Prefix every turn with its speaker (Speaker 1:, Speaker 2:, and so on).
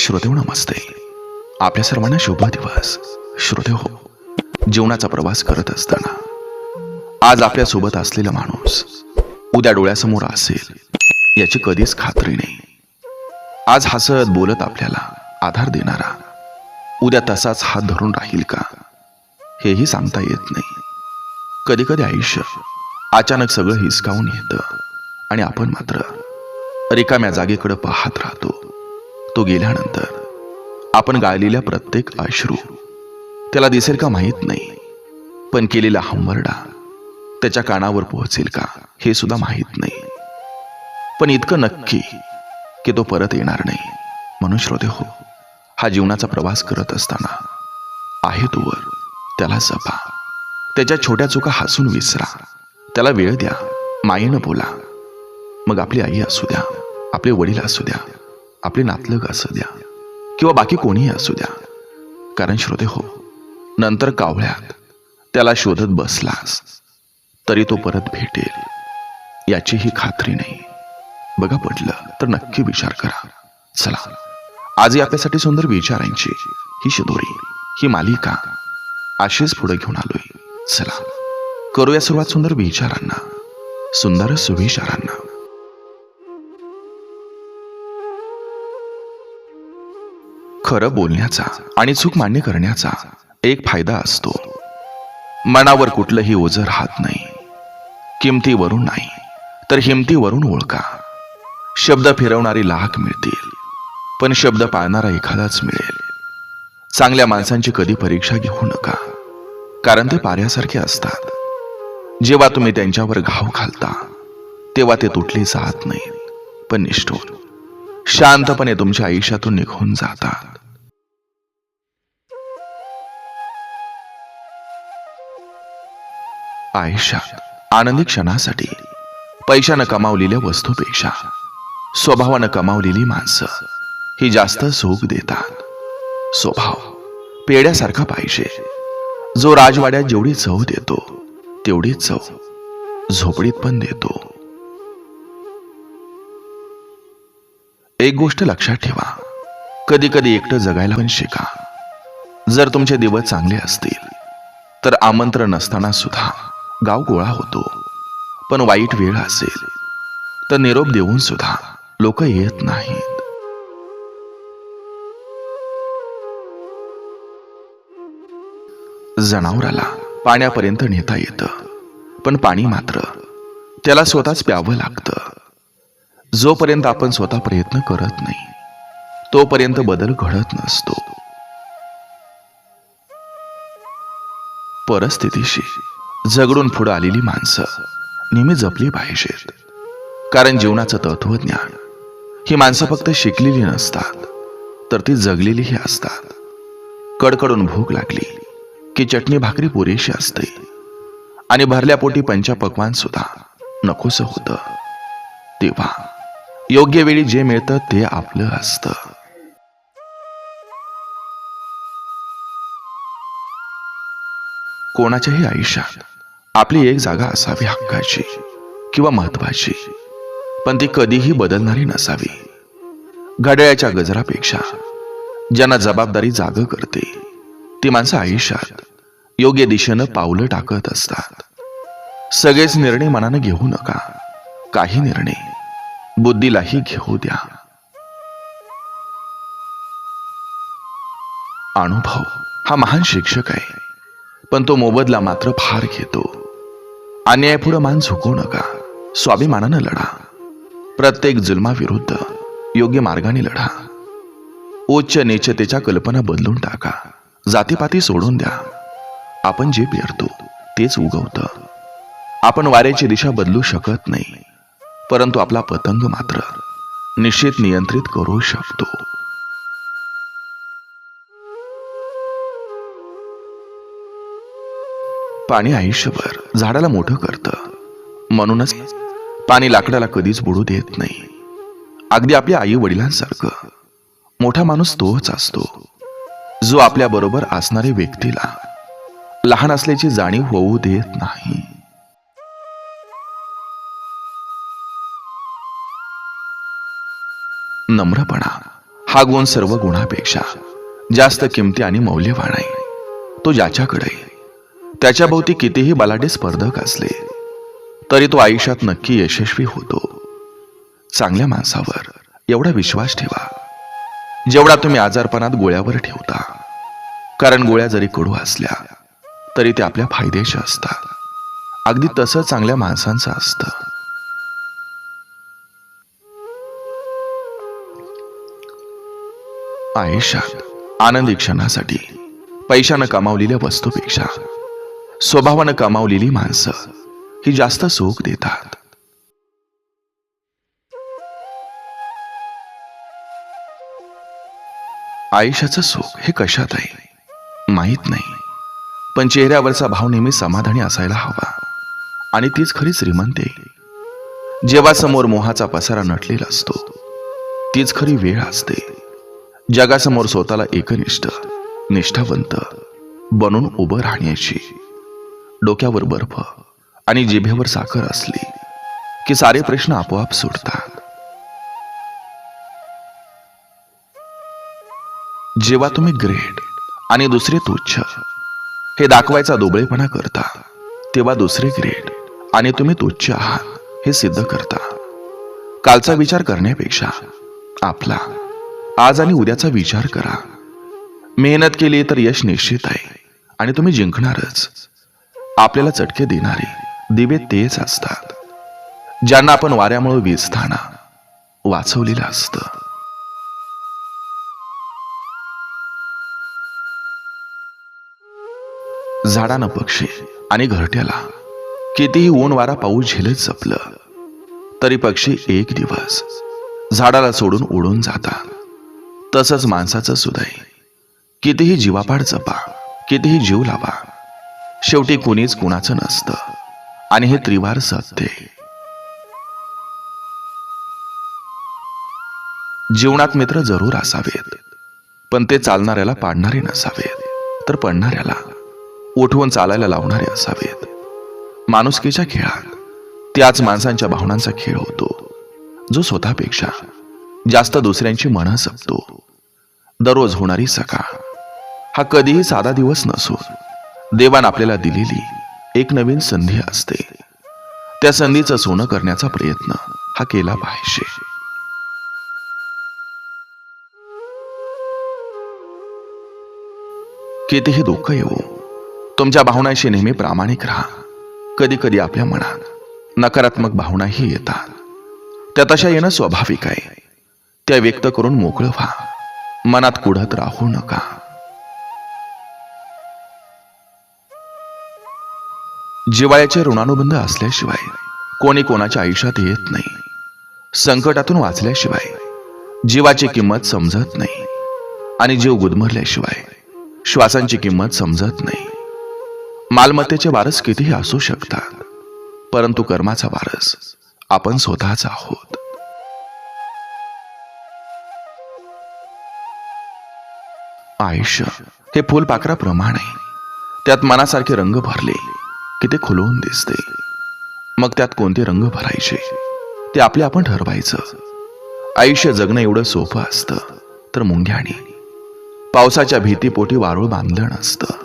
Speaker 1: श्रोतेव नमस्ते. आपल्या सर्वांना शुभ दिवस. श्रोते हो जीवनाचा प्रवास करत असताना आज आपल्यासोबत असलेला माणूस उद्या डोळ्यासमोर असेल याची कधीच खात्री नाही. आज हसत बोलत आपल्याला आधार देणारा उद्या तसाच हात धरून राहील का हेही सांगता येत नाही. कधी कधी आयुष्य अचानक सगळं हिसकावून येतं आणि आपण मात्र रिकाम्या जागेकडे पाहत राहतो. तो गेल्यानंतर आपण गाळलेल्या प्रत्येक अश्रू त्याला दिसेल का माहीत नाही पण केलेला हंबरडा त्याच्या कानावर पोहोचेल का हे सुद्धा माहीत नाही. पण इतकं नक्की की तो परत येणार नाही. म्हणून श्रोते हो हा जीवनाचा प्रवास करत असताना आहे तोवर त्याला जपा. त्याच्या छोट्या चुका हसून विसरा. त्याला वेळ द्या मायेनं बोला. मग आपली आई असू द्या आपले वडील असू द्या आपले नातलग असू द्या किंवा बाकी कोणीही असू द्या. कारण श्रोते हो नंतर कावळ्यात त्याला शोधत बसलास तरी तो परत भेटेल. याचीही खात्री नाही. बघा पडलं तर नक्की विचार करा. चला आजही आपल्यासाठी सुंदर विचारांची ही शिदोरी ही मालिका अशीच पुढे घेऊन आलोय. चला करूया सुरुवात सुंदर विचारांना सुंदर सुविचारांना खरं बोलण्याचा आणि चूक मान्य करण्याचा एक फायदा असतो. मनावर कुठलंही ओझं राहत नाही. किमतीवरून नाही तर हिमतीवरून ओळखा. शब्द फिरवणारी लाख मिळतील पण शब्द पाळणारा एखादाच मिळेल. चांगल्या माणसांची कधी परीक्षा घेऊ नका कारण ते पाऱ्यासारखे असतात. जेव्हा तुम्ही त्यांच्यावर घाव घालता तेव्हा ते तुटले जात नाहीत पण निष्ठून शांतपणे तुमच्या आयुष्यातून निघून जातात. आयुष्यात आनंदी क्षणासाठी. पैशानं कमावलेल्या वस्तूपेक्षा स्वभावानं कमावलेली माणसं ही जास्त सुख देतात. स्वभाव पेड्यासारखा पाहिजे. जो राजवाड्यात जेवढी चव देतो तेवढी चव झोपडीत पण देतो. एक गोष्ट लक्षात ठेवा. कधी कधी एकटं जगायला पण शिका. जर तुमचे दिवस चांगले असतील तर आमंत्रण नसताना सुद्धा गाव गोळा होतो. पण वाईट वेळ असेल तर निरोप देऊन सुद्धा लोक येत नाहीत. जनावराला पाण्यापर्यंत नेता येतं पण पाणी मात्र त्याला स्वतःच प्यावं लागतं. जोपर्यंत आपण स्वतः प्रयत्न करत नाही तोपर्यंत बदल घडत नसतो. परिस्थितीशी झगडून पुढं आलेली माणसं नेहमी जपली पाहिजेत. कारण जीवनाचं तत्वज्ञान ही माणसं फक्त शिकलेली नसतात तर ती जगलेलीही असतात. कडकडून भूक लागली की चटणी भाकरी पुरेशी असते. आणि भरल्या पोटी पंचपक्वान सुद्धा नकोस होतं. तेव्हा योग्य वेळी जे मिळतं ते आपलं असतं. कोणाच्याही आयुष्यात आपली एक जागा असावी हक्काची किंवा महत्वाची. पण ती कधीही बदलणारी नसावी. घड्याळ्याच्या गजरापेक्षा ज्यांना जबाबदारी जाग करते ती माणसं आयुष्यात योग्य दिशेनं पावलं टाकत असतात. सगळेच निर्णय मनानं घेऊ नका. काही निर्णय बुद्धीलाही घेऊ द्या. अनुभव हा महान शिक्षक आहे. पण तो मोबदला मात्र फार घेतो. अन्यायापुढं मान झुकवू नका. स्वाभिमानानं लढा. प्रत्येक जुलमाविरुद्ध योग्य मार्गाने लढा. उच्च नेचतेच्या कल्पना बदलून टाका. जातीपाती सोडून द्या. आपण जे पेरतो तेच उगवतं. आपण वाऱ्याची दिशा बदलू शकत नाही. परंतु आपला पतंग मात्र निश्चित नियंत्रित करू शकतो. पाणी आयुष्यभर झाडाला मोठं करतं. म्हणूनच पाणी लाकडाला कधीच बुडू देत नाही. अगदी आपल्या आई वडिलांसारखं मोठा माणूस तोच असतो. जो आपल्या बरोबर असणाऱ्या व्यक्तीला लहान असल्याची जाणीव होऊ देत नाही. नम्रपणा हा गुण सर्व गुणापेक्षा जास्त किमती आणि मौल्यवान आहे. तो ज्याच्याकडे त्याच्याभोवती कितीही बलाढ्य स्पर्धक असले तरी तो आयुष्यात नक्की यशस्वी होतो. चांगल्या माणसावर एवढा विश्वास ठेवा जेवढा तुम्ही आजारपणात गोळ्यावर ठेवता. कारण गोळ्या जरी कडू असल्या तरी ते आपल्या फायद्याच्या असतात. अगदी तसं चांगल्या माणसांचं असतं. आयुष्यात आनंदी क्षणासाठी पैशानं कमावलेल्या वस्तूपेक्षा स्वभावानं कमावलेली माणसं ही जास्त सुख देतात. आयुष्याचं सुख हे कशात आहे माहीत नाही पण चेहऱ्यावरचा भाव नेहमी समाधानी असायला हवा. आणि तीच खरी श्रीमंती जेव्हा समोर मोहाचा पसारा नटलेला असतो तीच खरी वेळ असते. जगासमोर स्वतःला एकनिष्ठ निष्ठावंत बनून उभं राहण्याची. डोक्यावर बर्फ आणि जिभेवर साखर असली की सारे प्रश्न आपोआप सुटतात. जेव्हा तुम्ही ग्रेट आणि दुसरे तुच्छ हे दाखवायचा दुबळेपणा करता तेव्हा दुसरे ग्रेट आणि तुम्ही तुच्छ आहात हे सिद्ध करता. कालचा विचार करण्यापेक्षा आपला आज आणि उद्याचा विचार करा. मेहनत केली तर यश निश्चित आहे आणि तुम्ही जिंकणारच. आपल्याला चटके देणारे दिवे तेच असतात ज्यांना आपण वाऱ्यामुळे वीजताना वाचवलेलं असतं. झाडानं पक्षी आणि घरट्याला कितीही ऊन वारा पाऊस झेलत जपलं तरी पक्षी एक दिवस झाडाला सोडून उडून जातात. तसंच माणसाचं सुदय कितीही जीवापाड जपा कितीही जीव लावा शेवटी कुणीच कुणाचं नसतं. आणि हे त्रिवार सत्य जीवनात मित्र जरूर असावेत. पण ते चालणाऱ्याला पाडणारे नसावेत. तर पडणाऱ्याला उठवून चालायला लावणारे असावेत. माणुसकीच्या खेळात त्याच माणसांच्या भावनांचा खेळ होतो. जो स्वतःपेक्षा जास्त दुसऱ्यांची मनं जपतो. दररोज होणारी सकाळ हा कधीही साधा दिवस नसून देवान आपल्याला दिलेली एक नवीन संधी असते. त्या संधीचं सोनं करण्याचा प्रयत्न हा केला पाहिजे. कितीही दुःख येऊ तुमच्या भावनाशी नेहमी प्रामाणिक राहा. कधी कधी आपल्या मनात नकारात्मक भावनाही येतात. त्या तशा येणं स्वाभाविक आहे. त्या व्यक्त करून मोकळं व्हा. मनात कुढत राहू नका. जिवाळ्याचे ऋणानुबंध असल्याशिवाय कोणी कोणाच्या आयुष्यात येत नाही. संकटातून वाचल्याशिवाय जीवाची किंमत समजत नाही. आणि जीव गुदमरल्याशिवाय श्वासांची किंमत समजत नाही. मालमत्तेचे वारस कितीही असू शकतात परंतु कर्माचा वारस आपण स्वतःच आहोत. आयुष्य हे फुलपाखराप्रमाणे त्यात मनासारखे रंग भरले की ते खुलवून दिसते. मग त्यात कोणते रंग भरायचे? ते आपले आपण ठरवायचं. आयुष्य जगणं एवढं सोपं असतं तर मुंग्याने. पावसाच्या भीतीपोटी वारूळ बांधलं नसतं.